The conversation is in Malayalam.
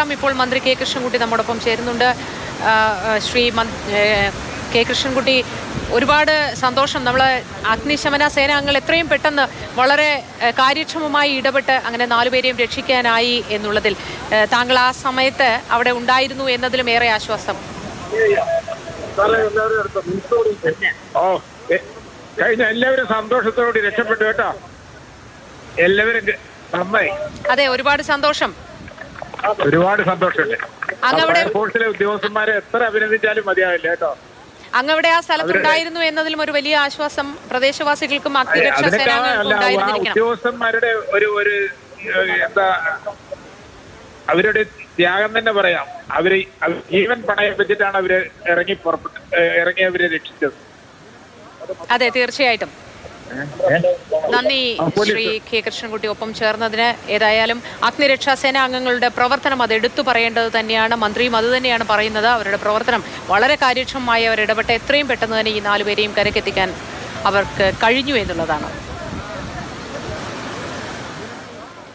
ാം ഇപ്പോൾ മന്ത്രി കെ കൃഷ്ണൻകുട്ടി നമ്മോടൊപ്പം ചേരുന്നുണ്ട്. ശ്രീ കെ കൃഷ്ണൻകുട്ടി ഒരുപാട് സന്തോഷം. നമ്മൾ അഗ്നിശമന സേനാംഗങ്ങൾ എത്രയും പെട്ടെന്ന് വളരെ കാര്യക്ഷമമായി ഇടപെട്ട് അങ്ങനെ നാലുപേരെയും രക്ഷിക്കാനായി എന്നുള്ളതിൽ താങ്കൾ ആ സമയത്ത് അവിടെ ഉണ്ടായിരുന്നു എന്നതിലും ഏറെ ആശ്വാസം. ഓ കഴിഞ്ഞ എല്ലാവരും സന്തോഷത്തോടെ രക്ഷപ്പെട്ടു കേട്ടോ. എല്ലാവരും അതെ ഒരുപാട് സന്തോഷം. ഒരുപാട് സന്തോഷമുണ്ട്. സ്പോർട്സിലെ ഉദ്യോഗസ്ഥന്മാരെ എത്ര അഭിനന്ദിച്ചാലും മതിയാവില്ല കേട്ടോ. അങ്ങവിടെ ആ സ്ഥലത്തുണ്ടായിരുന്നു എന്നതിലും ഒരു വലിയ ആശ്വാസം പ്രദേശവാസികൾക്കും ഉദ്യോഗസ്ഥന്മാരുടെ ഒരു ഒരു എന്താ അവരുടെ ത്യാഗം തന്നെ പറയാം. അവർ അവർ ജീവൻ പണയം വെച്ചിട്ടാണ് അവർ ഇറങ്ങി പുറപ്പെട്ട് ഇറങ്ങി അവരെ രക്ഷിച്ചത്. അതെ തീർച്ചയായിട്ടും. നന്ദി ശ്രീ കെ കൃഷ്ണൻകുട്ടി ഒപ്പം ചേർന്നതിന് ഏതായാലും അഗ്നിരക്ഷാസേന അംഗങ്ങളുടെ പ്രവർത്തനം അത് എടുത്തു പറയേണ്ടത് തന്നെയാണ്. മന്ത്രിയും അത് തന്നെയാണ് പറയുന്നത്. അവരുടെ പ്രവർത്തനം വളരെ കാര്യക്ഷമമായി അവർ ഇടപെട്ട് എത്രയും പെട്ടെന്ന് തന്നെ ഈ നാലുപേരെയും കരക്കെത്തിക്കാൻ അവർക്ക് കഴിഞ്ഞു എന്നുള്ളതാണ്.